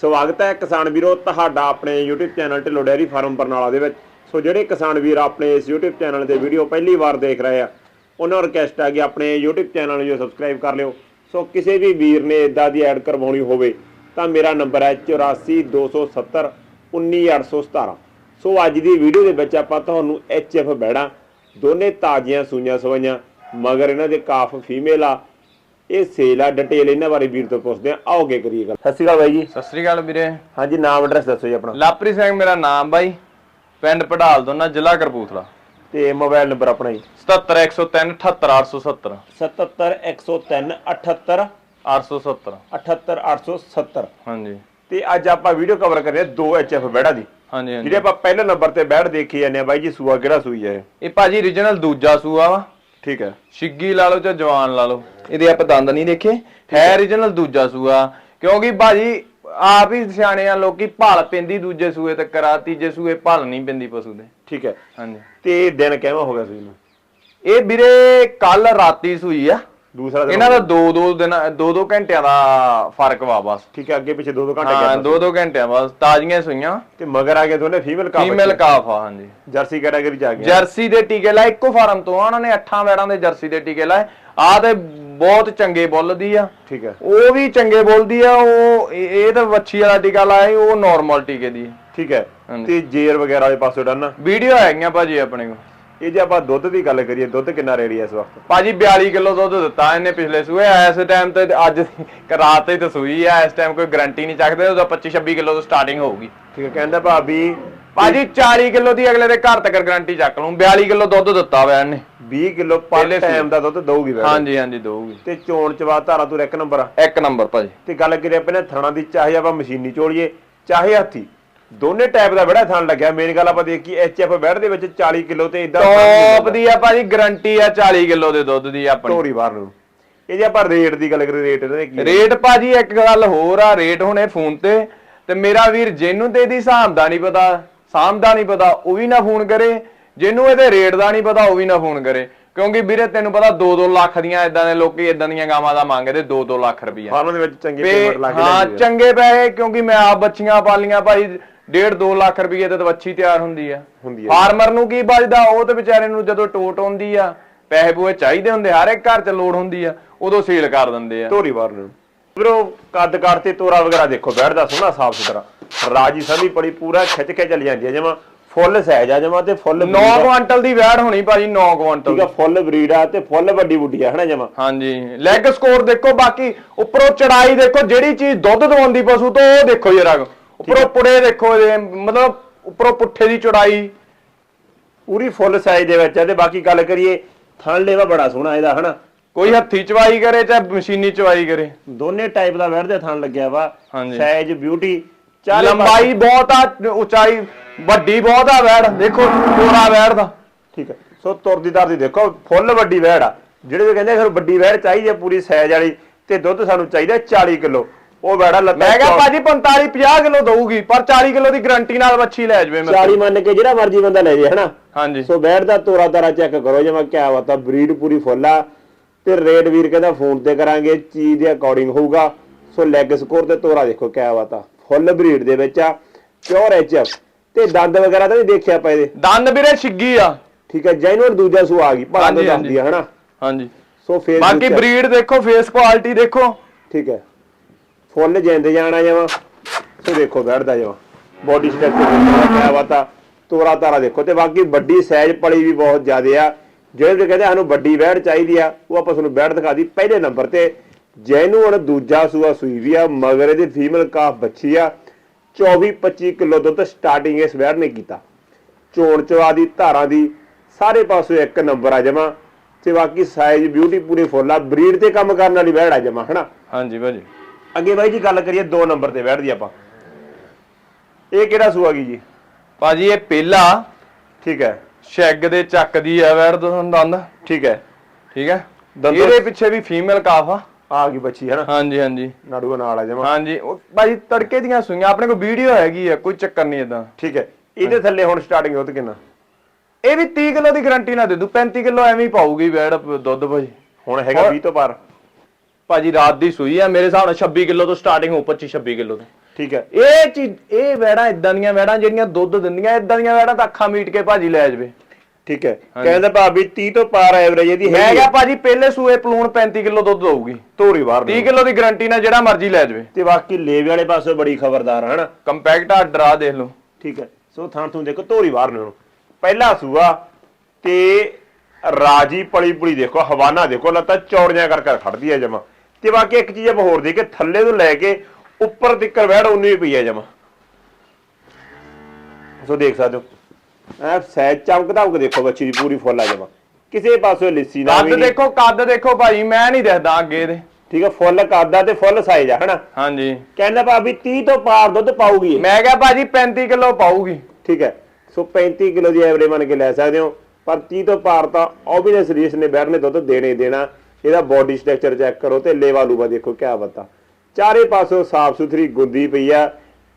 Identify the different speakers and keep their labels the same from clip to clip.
Speaker 1: ਸਵਾਗਤ ਹੈ ਕਿਸਾਨ ਵੀਰੋ ਤੁਹਾਡਾ ਆਪਣੇ YouTube channel Dhillon dairy farm Barnala ਦੇ ਵਿੱਚ। ਸੋ ਜਿਹੜੇ ਕਿਸਾਨ ਵੀਰ ਆਪਣੇ ਇਸ YouTube ਚੈਨਲ ਦੇ ਵੀਡੀਓ ਪਹਿਲੀ ਵਾਰ ਦੇਖ ਰਹੇ ਆ, ਉਹਨਾਂ ਨੂੰ ਰਿਕਵੈਸਟ ਆ ਕਿ ਆਪਣੇ YouTube ਚੈਨਲ ਨੂੰ ਜੋ ਸਬਸਕ੍ਰਾਈਬ ਕਰ ਲਿਓ। ਸੋ ਕਿਸੇ ਵੀ ਵੀਰ ਨੇ ਇਦਾਂ ਦੀ ਐਡ ਕਰਵਾਉਣੀ ਹੋਵੇ ਤਾਂ ਮੇਰਾ ਨੰਬਰ ਹੈ 8427 19817 ਸੋ ਅੱਜ ਦੀ ਵੀਡੀਓ ਦੇ ਵਿੱਚ ਆਪਾਂ ਤੁਹਾਨੂੰ HF ਬੈੜਾਂ, ਦੋਨੇ ਤਾਜ਼ੀਆਂ ਸੂਈਆਂ ਸਵਾਈਆਂ, ਮਗਰ ਇਹਨਾਂ ਦੇ ਕਾਫ ਫੀਮੇਲ ਆ ਇਹ ਸੇਲ ਆ ਡਿਟੇਲ ਇਹਨਾਂ ਬਾਰੇ ਵੀਰ ਤੋਂ ਪੁੱਛਦੇ ਆ ਆਓਗੇ ਕਰੀਏ ਗੱਲ। ਸਤਿ ਸ਼੍ਰੀ ਅਕਾਲ ਬਾਈ ਜੀ।
Speaker 2: ਸਤਿ ਸ੍ਰੀ ਅਕਾਲ ਵੀਰੇ।
Speaker 1: ਹਾਂਜੀ ਨਾਮ ਐਡਰੈਸ ਦੱਸੋ ਜੀ ਆਪਣਾ।
Speaker 2: ਲਾਪਰੀ ਸਿੰਘ ਮੇਰਾ ਨਾਮ ਬਾਈ। ਪਿੰਡ ਪੜਾਲ ਦੋਨਾ ਜ਼ਿਲ੍ਹਾ ਕਰਪੂਥਲਾ
Speaker 1: ਤੇ ਮੋਬਾਈਲ ਨੰਬਰ ਆਪਣਾ ਜੀ।
Speaker 2: 77103 78870
Speaker 1: 77103 78
Speaker 2: 870
Speaker 1: 78 870
Speaker 2: ਹਾਂਜੀ।
Speaker 1: ਤੇ ਅੱਜ ਆਪਾਂ ਵੀਡੀਓ ਕਵਰ ਕਰ ਰਹੇ ਹਾਂ ਦੋ ਐਚਐਫ ਬੈੜਾ ਦੀ।
Speaker 2: ਹਾਂਜੀ ਹਾਂਜੀ।
Speaker 1: ਜਿਹੜੇ ਆਪਾਂ ਪਹਿਲੇ ਨੰਬਰ ਤੇ ਬੈੜ ਦੇਖੀ ਜਾਂਦੇ ਆ ਬਾਈ ਜੀ ਸੂਆ ਕਿਹੜਾ ਸੂਈ ਹੈ ਇਹ?
Speaker 2: ਇਹ ਭਾਜੀ origignal ਦੂਜਾ ਸੂਆ ਵਾ।
Speaker 1: ਠੀਕ ਹੈ।
Speaker 2: ਛਿੱਗੀ ਲਾ ਲਓ ਜਾਂ ਜਵਾਨ ਲਾ ਲਓ। ਇਹਦੇ ਆਪਾਂ ਦੰਦ ਨਹੀਂ ਦੇਖੇ? ਹੈ। origignal ਦੂਜਾ ਸੂਆ। ਕਿਉਂਕਿ ਭਾਜੀ ਆਪ ਹੀ ਸਿਆਣੇ ਆ ਲੋਕੀ ਭਲ ਪੈਂਦੀ ਦੂਜੇ ਸੂਏ ਤੇ ਕਰਾ ਤੀਜੇ ਸੂਏ ਭਲ ਨਹੀਂ ਪੈਂਦੀ ਪਸ਼ੂ ਦੇ।
Speaker 1: ਠੀਕ ਹੈ।
Speaker 2: ਹਾਂਜੀ।
Speaker 1: ਤੇ ਦਿਨ ਕਿਵੇਂ ਹੋ ਗਿਆ ਨੂੰ
Speaker 2: ਇਹ ਵੀਰੇ ਕੱਲ ਰਾਤੀ ਸੂਈ ਆ।
Speaker 1: ਦੂਸਰਾ ਦਿਨ
Speaker 2: ਇਹਨਾਂ ਦਾ ਦੋ ਦੋ ਦਿਨ ਦੋ ਦੋ ਘੰਟਿਆਂ ਦਾ ਫ਼ਰਕ ਵਾ ਬਸ।
Speaker 1: ਠੀਕ ਹੈ ਅੱਗੇ ਪਿੱਛੇ ਦੋ ਦੋ ਘੰਟੇ
Speaker 2: ਹਾਂ
Speaker 1: ਗਿਆ
Speaker 2: ਦੋ ਦੋ ਘੰਟਿਆਂ ਬਸ ਤਾਜ਼ੀਆਂ ਸੂਈਆਂ।
Speaker 1: ਤੇ ਮਗਰ ਆ ਕੇ ਦੋਨੇ ਫੀਮੇਲ ਕਾ
Speaker 2: ਫੀਮੇਲ ਕਾਫ ਆ ਹਾਂਜੀ।
Speaker 1: ਜਰਸੀ ਕੈਟਾਗਰੀ ਚ ਆ ਗਏ।
Speaker 2: ਜਰਸੀ ਦੇ ਟੀਕੇ ਲਾਏ ਇੱਕੋ ਫਾਰਮ ਤੋਂ ਆ ਉਹਨਾਂ ਨੇ ਅੱਠਾਂ ਵੈੜਾਂ ਦੇ ਜਰਸੀ ਦੇ ਟੀਕੇ ਲਾਏ। ਆ ਤੇ ਬਹੁਤ ਚੰਗੇ ਬੁੱਲ ਦੀ ਆ।
Speaker 1: ਠੀਕ ਹੈ।
Speaker 2: ਉਹ ਵੀ ਚੰਗੇ ਬੋਲਦੀ ਆ ਉਹ ਇਹ ਇਹ ਤਾਂ ਵੱਛੀ ਵਾਲਾ ਟੀਕਾ ਲਾਇਆ ਸੀ, ਉਹ ਨਾਰਮਲ ਟੀਕੇ ਦੀ।
Speaker 1: ਠੀਕ ਹੈ। ਤੇ ਜੇਰ ਵਗੈਰਾ ਵਾਲੇ ਪਾਸੋਂ ਡਨ
Speaker 2: ਵੀਡੀਓ ਹੈਗੀਆਂ ਭਾਜੀ ਆਪਣੇ ਕੋਲ।
Speaker 1: ਇਹ ਜੇ ਆਪਾਂ ਦੁੱਧ ਦੀ ਗੱਲ ਕਰੀਏ ਦੁੱਧ ਕਿੰਨਾ ਰੇੜੀ ਇਸ ਵਕਤ?
Speaker 2: ਭਾਜੀ 42 ਕਿਲੋ ਦੁੱਧ ਦਿੱਤਾ ਇਹਨੇ ਪਿਛਲੇ ਸੂਏ ਇਸ ਟਾਈਮ ਤੇ ਅੱਜ ਰਾਤ ਤੇ ਤਾਂ ਸੂਈ ਆ ਇਸ ਟਾਈਮ ਕੋਈ ਗਾਰੰਟੀ ਨਹੀਂ ਚੱਕਦੇ ਉਹਦਾ 25 26 ਕਿਲੋ ਤੋਂ ਸਟਾਰਟਿੰਗ ਹੋਊਗੀ।
Speaker 1: ਠੀਕ ਹੈ ਕਹਿੰਦਾ ਭਾਬੀ
Speaker 2: ਭਾਜੀ 40 ਕਿਲੋ ਦੀ ਅਗਲੇ ਦੇ ਘਰ ਤੱਕ ਗਾਰੰਟੀ ਚੱਕ ਲੂੰ 42 ਕਿਲੋ ਦੁੱਧ ਦਿੱਤਾ ਵਾ ਇਹਨੇ।
Speaker 1: 20 ਕਿਲੋ ਪਰ
Speaker 2: ਪਹਿਲੇ।
Speaker 1: ਟਾਈਮ ਦਾ ਦੁੱਧ ਦਊਗੀ ਵੈਸੇ
Speaker 2: ਹਾਂਜੀ ਹਾਂਜੀ ਦਊਗੀ।
Speaker 1: ਤੇ ਚੋਣ ਚਵਾ ਧਾਰਾ ਤੂੰ ਇੱਕ ਨੰਬਰ ਆ।
Speaker 2: ਇੱਕ ਨੰਬਰ ਭਾਜੀ।
Speaker 1: ਤੇ ਗੱਲ ਕਰੀਏ ਆਪਣੇ ਥਣਾ ਦੀ ਚਾਹੇ ਆਪਾਂ ਮਸ਼ੀਨੀ ਚੋਲੀਏ ਚਾਹੇ ਹੱਥੀ। ਦੋਨੇ ਟਾਈਪ ਦਾ ਬੜਾ ਥਣ ਲੱਗਿਆ। ਮੇਨ ਗੱਲ ਆਪਾਂ ਦੇਖੀ ਐਚਐਫ ਬੈਡ ਦੇ ਵਿੱਚ 40 ਕਿਲੋ ਤੇ ਇਦਾਂ
Speaker 2: ਟੌਪ ਦੀ ਆ ਭਾਜੀ ਗਾਰੰਟੀ ਆ 40 ਕਿਲੋ ਦੇ ਦੁੱਧ ਦੀ ਆਪਣੀ।
Speaker 1: ਤੋਰੀ ਬਾਹਰ ਨੂੰ। ਇਹ ਜੇ ਆਪਾਂ ਰੇਟ ਦੀ ਗੱਲ ਕਰੀਏ ਰੇਟ ਇਹਦੇ ਕੀ?
Speaker 2: ਰੇਟ ਭਾਜੀ ਇੱਕ ਗੱਲ ਹੋਰ ਆ ਰੇਟ ਹੁਣੇ ਫੋਨ ਤੇ। ਤੇ ਮੇਰਾ ਵੀਰ ਜਿਹਨੂੰ ਤੇ ਇਹਦੀ ਹਿਸਾਬ ਦਾ ਨਹੀਂ ਪਤਾ ਸਾਮ ਦਾ ਨਹੀਂ ਪਤਾ ਉਹ ਵੀ ਨਾ ਫੋਨ ਕਰੇ। ਜਿਹਨੂੰ ਇਹਦੇ ਰੇਟ ਦਾ ਨਹੀਂ ਪਤਾ ਉਹ ਵੀ ਨਾ ਫੋਨ ਕਰੇ। ਕਿਉਂਕਿ ਵੀਰੇ ਤੈਨੂੰ ਪਤਾ 2-2 ਲੱਖ ਦੀਆਂ ਇਦਾਂ ਦੇ ਲੋਕੀ ਇਦਾਂ ਦੀਆਂ ਗਾਵਾਂ ਦਾ ਮੰਗਦੇ 2-2 ਲੱਖ ਰੁਪਈਆ।
Speaker 1: ਫਾਰਮ ਦੇ ਵਿੱਚ ਚੰਗੀ
Speaker 2: ਤੇ
Speaker 1: ਪੇਮੈਂਟ ਲਾ ਕੇ
Speaker 2: ਹਾਂ
Speaker 1: ਲੈਂਦੀ ਹੈ
Speaker 2: ਚੰਗੇ ਪੈਸੇ ਕਿਉਂਕਿ ਮੈਂ ਆਪ ਬੱਚੀਆਂ ਪਾਲੀਆਂ ਭਾਈ 1.5-2 ਲੱਖ ਰੁਪਏ ਤੇ ਬੱਚੀ ਤਿਆਰ ਹੁੰਦੀ ਆ।
Speaker 1: ਹੁੰਦੀ
Speaker 2: ਫਾਰਮਰ ਨੂੰ ਕੀ ਬਚਦਾ? ਉਹ ਤੇ ਵਿਚਾਰੇ ਨੂੰ ਜਦੋਂ ਟੋਟ ਆਉਂਦੀ ਆ ਪੈਸੇ ਪੂਏ ਚਾਹੀਦੇ ਹੁੰਦੇ ਹਰ ਇੱਕ ਘਰ 'ਚ ਲੋੜ ਹੁੰਦੀ ਆ ਉਦੋਂ ਸੇਲ ਕਰ ਦਿੰਦੇ ਆ।
Speaker 1: ਤੋਰੀ ਬਾਹਰ ਨੂੰ। ਵੀਰੋ ਕੱਦ ਕਾਠ ਤੇ ਤੋਰਾ ਵਗੈਰਾ ਦੇਖੋ ਬੈਡ ਦਾ ਸੋਹਣਾ ਸਾਫ਼ ਸੁਥਰਾ। ਰਾਜੀ ਸਮੀ ਪੜੀ ਪੂਰਾ ਖਿੱਚ ਕੇ ਚੱਲ ਜਾਂਦੀ ਹੈ ਜਮਾ ਫੁੱਲ ਸਹਿਜ ਆ ਜਮਾ ਤੇ ਫੁੱਲ
Speaker 2: 9 ਕੁਆਂਟਲ ਦੀ ਵੈੜ ਹੋਣੀ ਭਾਜੀ 9 ਕੁਆਂਟਲ
Speaker 1: ਠੀਕ ਆ ਫੁੱਲ ਬਰੀਡ ਆ ਤੇ ਫੁੱਲ ਵੱਡੀ ਬੁੱਢੀ ਆ ਹਨਾ ਜਮਾ?
Speaker 2: ਹਾਂਜੀ। ਲੈਗ ਸਕੋਰ ਦੇਖੋ ਬਾਕੀ ਉੱਪਰੋਂ ਚੜਾਈ ਦੇਖੋ ਜਿਹੜੀ ਚੀਜ਼ ਦੁੱਧ ਦਵਾਉਂਦੀ ਪਸ਼ੂ ਤੋਂ ਉਹ ਦੇਖੋ ਜਰਾ ਉੱਪਰੋਂ ਪੁੜੇ ਦੇਖੋ ਇਹਦੇ ਮਤਲਬ ਉੱਪਰੋਂ ਪੁੱਠੇ ਦੀ ਚੜਾਈ
Speaker 1: ਪੂਰੀ ਫੁੱਲ ਸਾਈਜ਼ ਦੇ ਵਿੱਚ ਆ ਤੇ ਬਾਕੀ ਗੱਲ ਕਰੀਏ ਥਣ ਲੇਵਾ ਬੜਾ ਸੋਹਣਾ ਇਹਦਾ ਹਨਾ?
Speaker 2: ਕੋਈ ਹੱਥੀ ਚਵਾਈ ਕਰੇ ਚਾਹੇ ਮਸ਼ੀਨੀ ਚਵਾਈ ਕਰੇ?
Speaker 1: ਦੋਨੇ ਟਾਈਪ ਦਾ ਦੇ ਥਣ ਲੱਗਿਆ ਵਾ। ਸਾਈਜ਼ ਬਿਊਟੀ
Speaker 2: ਲੰਬਾਈ ਬਹੁਤ ਆ ਉਚਾਈ ਵੱਡੀ ਬਹੁਤ ਆ ਵੈੜ ਦੇਖੋ ਤੋਰਾ ਵੈੜ ਦਾ।
Speaker 1: ਠੀਕ ਹੈ। ਸੋ ਤੁਰਦੀ ਦਰਦੀ ਦੇਖੋ ਫੁੱਲ ਵੱਡੀ ਵੈੜ ਆ। ਜਿਹੜੇ ਵੀ ਕਹਿੰਦੇ ਸਾਨੂੰ ਵੱਡੀ ਵੈੜ ਚਾਹੀਦੀ ਹੈ ਪੂਰੀ ਸਾਈਜ਼ ਵਾਲੀ ਤੇ ਦੁੱਧ ਸਾਨੂੰ ਚਾਹੀਦਾ 40 ਕਿਲੋ। ਉਹ ਵੈੜਾ ਲੱਤਾਂ
Speaker 2: ਮੈਂ ਕਿਹਾ ਭਾਜੀ 45 50 ਕਿਲੋ ਦਊਗੀ ਪਰ 40 ਕਿਲੋ ਦੀ ਗਾਰੰਟੀ ਨਾਲ ਵੱਛੀ ਲੈ ਜਾਵੇ ਮੈਂ
Speaker 1: 40 ਮੰਨ ਕੇ ਜਿਹੜਾ ਮਰਜ਼ੀ ਬੰਦਾ ਲੈ ਜੇ ਹਨਾ?
Speaker 2: ਹਾਂਜੀ।
Speaker 1: ਸੋ ਬੈਠ ਦਾ ਤੋਰਾ ਤਾਰਾ ਚੈੱਕ ਕਰੋ ਜਮਾ ਕਿਆ ਬਤਾ ਬਰੀਡ ਪੂਰੀ ਫੁੱਲ ਆ। ਤੇ ਰੇਟ ਵੀਰ ਕਹਿੰਦਾ ਫੋਨ ਤੇ ਕਰਾਂਗੇ ਚੀਜ਼ ਦੇ ਅਕੋਰਡਿੰਗ ਹੋਊਗਾ। ਸੋ ਲੈਗ ਸਕੋਰ ਤੇ ਤੋਰਾ ਦੇਖੋ ਕਿਆ ਬਤਾ ਫੁੱਲ ਬਰੀਡ ਦੇ ਵਿੱਚ ਆ ਪਿਓਰ ਐਚਐਫ ਤੇ ਦੰਦ ਵਗੈਰਾ ਤਾਂ ਨਹੀਂ ਦੇਖਿਆ ਪਏ ਦੇ
Speaker 2: ਦੰਦ ਵੀਰੇ ਛਿੱਗੀ ਆ।
Speaker 1: ਠੀਕ ਹੈ ਜੈਨੂਅਰ ਦੂਜਾ ਸੂ ਆ ਗਈ
Speaker 2: ਹਾਂਜੀ।
Speaker 1: ਦੱਸਦੀ ਆ ਹਨਾ?
Speaker 2: ਹਾਂਜੀ।
Speaker 1: ਸੋ ਫੇਸ
Speaker 2: ਬਾਕੀ ਬਰੀਡ ਦੇਖੋ ਫੇਸ ਕੁਆਲਿਟੀ ਦੇਖੋ।
Speaker 1: ਠੀਕ ਹੈ। ਫੁੱਲ ਜਿੰਦ ਜਾਣਾ ਜਮਾ। ਸੋ ਦੇਖੋ ਬੈਠਦਾ ਜਮਾ। ਬੋਡੀ ਸਟਰਕਚਰ ਕਿਆ ਬਤਾ ਤੋਰਾ ਤਾਰਾ ਦੇਖੋ ਤੇ ਬਾਕੀ ਵੱਡੀ ਸਾਈਜ਼ ਪਲੀ ਵੀ ਬਹੁਤ ਜ਼ਿਆਦੇ ਆ। ਜਿਹੜੇ ਕਹਿੰਦੇ ਸਾਨੂੰ ਵੱਡੀ ਬੈੜ ਚਾਹੀਦੀ ਆ, ਉਹ ਆਪਾਂ ਤੁਹਾਨੂੰ ਬੈੜ ਦਿਖਾ ਦੀ ਪਹਿਲੇ ਨੰਬਰ ਤੇ। ਜੈਨੂੰ ਹੁਣ ਦੂਜਾ ਸੂਆ ਸੂਈ ਵੀ ਆ, ਮਗਰ ਇਹਦੀ ਫੀਮੇਲ ਕਾਫ ਬੱਚੀ ਆ। 24 25 ਕਿਲੋ ਦੁੱਧ ਸਟਾਰਟਿੰਗ ਇਸ ਬੈੜ ਨੇ ਕੀਤਾ। ਚੋਣ ਚਵਾ ਦੀ, ਧਾਰਾਂ ਦੀ, ਸਾਰੇ ਪਾਸੇ ਇੱਕ ਨੰਬਰ ਆ ਜਮਾ। ਤੇ ਬਾਕੀ ਸਾਈਜ਼ ਬਿਊਟੀ ਪੂਰੀ ਫੁੱਲ ਆ। ਬਰੀਡ ਤੇ ਕੰਮ ਕਰਨ ਵਾਲੀ ਬੈੜ ਆ ਜਮਾ, ਹਨਾ?
Speaker 2: ਹਾਂਜੀ ਭਾਜੀ।
Speaker 1: ਅੱਗੇ ਬਾਈ ਜੀ ਗੱਲ ਕਰੀਏ 2 ਨੰਬਰ ਤੇ ਬੈਠਦੀ ਆਪਾਂ। ਇਹ ਕਿਹੜਾ ਸੂਆ ਗਈ ਜੀ?
Speaker 2: ਭਾਜੀ ਇਹ ਪਹਿਲਾ
Speaker 1: ਠੀਕ ਹੈ।
Speaker 2: ਸ਼ੈਗ ਦੇ ਚੱਕ ਦੀ ਆ ਦੋ ਦੰਦ।
Speaker 1: ਠੀਕ ਹੈ।
Speaker 2: ਠੀਕ ਹੈ।
Speaker 1: ਦੰਦੋਂ-
Speaker 2: ਇਹਦੇ ਪਿੱਛੇ ਵੀ ਫੀਮੇਲ ਕਾਫ ਆ।
Speaker 1: ਆ ਗਈ ਬੱਚੀ ਹੈ ਨਾ?
Speaker 2: ਹਾਂਜੀ ਹਾਂਜੀ।
Speaker 1: ਨਾੜੂਆ ਨਾਲ ਆ ਜਮਾ।
Speaker 2: ਹਾਂਜੀ ਉਹ ਭਾਜੀ ਤੜਕੇ ਦੀਆਂ ਸੂਈਆਂ। ਆਪਣੇ ਕੋਲ ਵੀਡੀਓ ਹੈਗੀ ਆ ਕੋਈ ਚੱਕਰ ਨਹੀਂ ਇਦਾਂ
Speaker 1: ਠੀਕ ਹੈ। ਇਹਦੇ ਥੱਲੇ ਹੁਣ ਸਟਾਰਟਿੰਗ ਦੁੱਧ ਕਿੰਨਾ?
Speaker 2: ਇਹ ਵੀ 30 ਕਿਲੋ ਦੀ ਗਾਰੰਟੀ ਨਾ ਦੇ ਦੂ। 35 ਕਿਲੋ ਐਵੇਂ ਹੀ ਪਾਊਗੀ ਵੈੜ ਦੁੱਧ ਭਾਜੀ।
Speaker 1: ਹੁਣ ਹੈਗਾ 20 ਤੋਂ ਪਾਰ।
Speaker 2: ਭਾਜੀ ਰਾਤ ਦੀ ਸੂਈ ਆ ਮੇਰੇ ਹਿਸਾਬ ਨਾਲ 26 ਕਿਲੋ ਤੋਂ ਸਟਾਰਟਿੰਗ ਹੋ 25 26 ਕਿਲੋ ਤੋਂ।
Speaker 1: ਠੀਕ ਹੈ।
Speaker 2: ਇਹ ਚੀਜ਼ ਇਹ ਵੈੜਾਂ ਇਦਾਂ ਦੀਆਂ ਵੈੜਾਂ ਜਿਹੜੀਆਂ ਦੁੱਧ ਦਿੰਦੀਆਂ ਇਦਾਂ ਦੀਆਂ ਵੈੜਾਂ ਤਾਂ ਅੱਖਾਂ ਮੀਟ ਕੇ ਭਾਜੀ ਲੈ ਜਾਵੇ।
Speaker 1: ਠੀਕ ਹੈ। ਕਹਿੰਦਾ ਭਾਬੀ 30 ਤੋਂ ਪਾਰ ਐਵਰੇਜ ਇਹਦੀ
Speaker 2: ਮੈਂ
Speaker 1: ਹੈਗੀ
Speaker 2: ਕਿਹਾ
Speaker 1: ਹੈ।
Speaker 2: ਭਾਜੀ ਪਹਿਲੇ ਸੂਏ ਪਲੂਣ 35 ਕਿਲੋ ਦੁੱਧ ਦਊਗੀ।
Speaker 1: ਧੋਰੀ ਬਾਹਰ
Speaker 2: 30
Speaker 1: ਨੂੰ।
Speaker 2: ਕਿਲੋ ਦੀ ਗਾਰੰਟੀ ਨਾਲ ਜਿਹੜਾ ਮਰਜ਼ੀ ਲੈ ਜਾਵੇ।
Speaker 1: ਤੇ ਬਾਕੀ ਲੇਵੇ ਵਾਲੇ ਪਾਸੇ ਬੜੀ ਖਬਰਦਾਰ ਹੈ ਹਨਾ?
Speaker 2: ਕੰਪੈਕਟ ਆ ਡਰਾ ਦੇਖ ਲਓ।
Speaker 1: ਠੀਕ ਹੈ। ਸੋ ਥਾਂ ਤੂੰ ਦੇਖੋ ਧੋਰੀ ਬਾਹਰ ਨੂੰ। ਪਹਿਲਾ ਸੂਆ ਤੇ ਰਾਜੀ ਪਲੀ ਪੁਲੀ ਦੇਖੋ ਹਵਾਨਾ ਦੇਖੋ ਲੱਤਾਂ ਚੌੜੀਆਂ ਕਰ ਕਰ ਖੜਦੀ ਹੈ ਜਮਾ। ਤੇ ਬਾਕੀ ਇੱਕ ਚੀਜ਼ ਆਪਾਂ ਹੋਰ ਦੇ ਕਿ ਥੱਲੇ ਤੋਂ ਲੈ ਕੇ ਉੱਪਰ ਤੱਕ ਵੈੜ ਉਨੀ ਹੀ ਪਈ ਹੈ ਜਮਾ। ਸੋ ਦੇਖ ਸਕਦੇ ਹੋ। ਐ ਸਹਿਜ ਚਮਕ ਧਮਕ ਦੇਖੋ ਬੱਚੀ ਦੀ ਪੂਰੀ ਫੁੱਲ ਆ ਜਮਾ। ਕਿਸੇ ਪਾਸੋਂ ਲਿੱਸੀ ਨਾ
Speaker 2: ਕੱਦ ਦੇਖੋ ਕੱਦ ਦੇਖੋ ਭਾਜੀ ਮੈਂ ਨਹੀਂ ਦੇਖਦਾ ਅੱਗੇ ਇਹਦੇ
Speaker 1: ਠੀਕ ਹੈ ਫੁੱਲ ਕਾਦਾ ਤੇ ਫੁੱਲ ਸਾਈਜ਼ ਆ ਹਨਾ?
Speaker 2: ਹਾਂਜੀ।
Speaker 1: ਕਹਿੰਦਾ ਭਾਬੀ 30 ਤੋਂ ਪਾਰ ਦੁੱਧ ਪਾਊਗੀ।
Speaker 2: ਮੈਂ ਕਿਹਾ ਭਾਜੀ 35 ਕਿਲੋ ਪਾਊਗੀ।
Speaker 1: ਠੀਕ ਹੈ ਸੋ 35 ਕਿਲੋ ਦੀ ਐਵਰੇਜ ਮੰਨ ਕੇ ਲੈ ਸਕਦੇ ਹੋ। ਪਰ 30 ਤੋਂ ਪਾਰ ਤਾਂ ਆਬਵੀਅਸ ਰੀਸ ਨੇ ਬੈਠ ਨੇ ਦੁੱਧ ਦੇਣੇ ਦੇਣਾ। ਇਹਦਾ ਬਾਡੀ ਸਟਰਕਚਰ ਚੈੱਕ ਕਰੋ ਤੇ ਲੇਵਾ ਲੂਵਾ ਦੇਖੋ ਕਿਆ ਬਤਾ ਚਾਰੇ ਪਾਸੋਂ ਸਾਫ਼ ਸੁਥਰੀ ਗੁੰਦੀ ਪਈ ਆ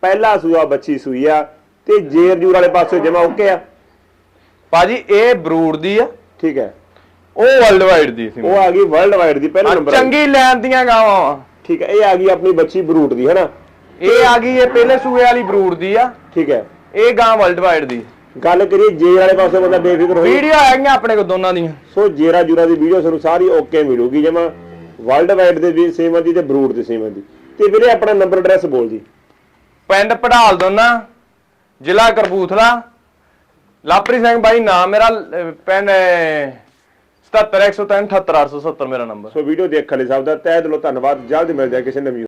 Speaker 1: ਪਹਿਲਾ ਸੂਆ ਬੱਚੀ ਸੂਈ ਆ ਤੇ ਜੇਰ ਜੂਰ ਵਾਲੇ ਪਾਸੋਂ ਜਮਾ ਓਕੇ ਆ।
Speaker 2: ਭਾਜੀ ਇਹ ਬਰੂਡ ਦੀ ਆ।
Speaker 1: ਠੀਕ ਹੈ।
Speaker 2: ਉਹ ਵਰਲਡ ਵਾਈਡ ਦੀ ਸੀ।
Speaker 1: ਉਹ ਆ ਗਈ ਵਰਲਡ ਵਾਈਡ ਦੀ ਪਹਿਲਾ ਨੰਬਰ
Speaker 2: ਚੰਗੀ ਲੈਣ ਦੀਆਂ ਗਾਵਾਂ
Speaker 1: ਠੀਕ ਹੈ ਇਹ ਆ ਗਈ ਆਪਣੀ ਬੱਚੀ ਬਰੂਟ ਦੀ ਹੈਨਾ?
Speaker 2: ਇਹ ਆ ਗਈ ਇਹ ਪਹਿਲੇ ਸੂਏ ਵਾਲੀ ਬਰੂਡ ਦੀ ਆ।
Speaker 1: ਠੀਕ ਹੈ।
Speaker 2: ਇਹ ਗਾਂ ਵਰਲਡ ਵਾਈਡ ਦੀ।
Speaker 1: ਗੱਲ ਕਰੀਏ ਜੇਰ ਵਾਲੇ ਪਾਸੋਂ ਬੰਦਾ ਬੇਫਿਕਰ ਹੋਈ
Speaker 2: ਵੀਡੀਓ ਹੈਗੀਆਂ ਆਪਣੇ ਕੋਲ ਦੋਨਾਂ ਦੀਆਂ।
Speaker 1: ਸੋ ਜੇਰਾ ਜੂਰਾ ਦੀ ਵੀਡੀਓ ਤੁਹਾਨੂੰ ਸਾਰੀ ਓਕੇ ਮਿਲੂਗੀ ਜਮਾ ਵਰਲਡ ਵਾਈਡ ਦੇ ਵੀ ਸੇਮ ਦੀ ਤੇ ਬਰੂਟ ਦੇ ਸੇਮ ਦੀ। ਤੇ ਵੀਰੇ ਆਪਣਾ ਨੰਬਰ ਐਡਰੈਸ ਬੋਲ ਜੀ।
Speaker 2: ਪਿੰਡ ਪੜਾਲ ਦੋਨਾ ਜ਼ਿਲ੍ਹਾ ਕਰਬੂਥਲਾ ਲਾਪਰੀ ਸਿੰਘ ਬਾਈ ਨਾਮ ਮੇਰਾ ਅਹ, ਪਿੰਡ 77103 78870 ਮੇਰਾ ਨੰਬਰ
Speaker 1: ਸੋ ਵੀਡੀਓ ਦੇਖਣ ਲਈ ਸਭ ਦਾ ਤਹਿ ਦਿਲੋਂ ਧੰਨਵਾਦ ਜਲਦ ਮਿਲਦੇ ਆ ਕਿਸੇ ਨਵੀਂ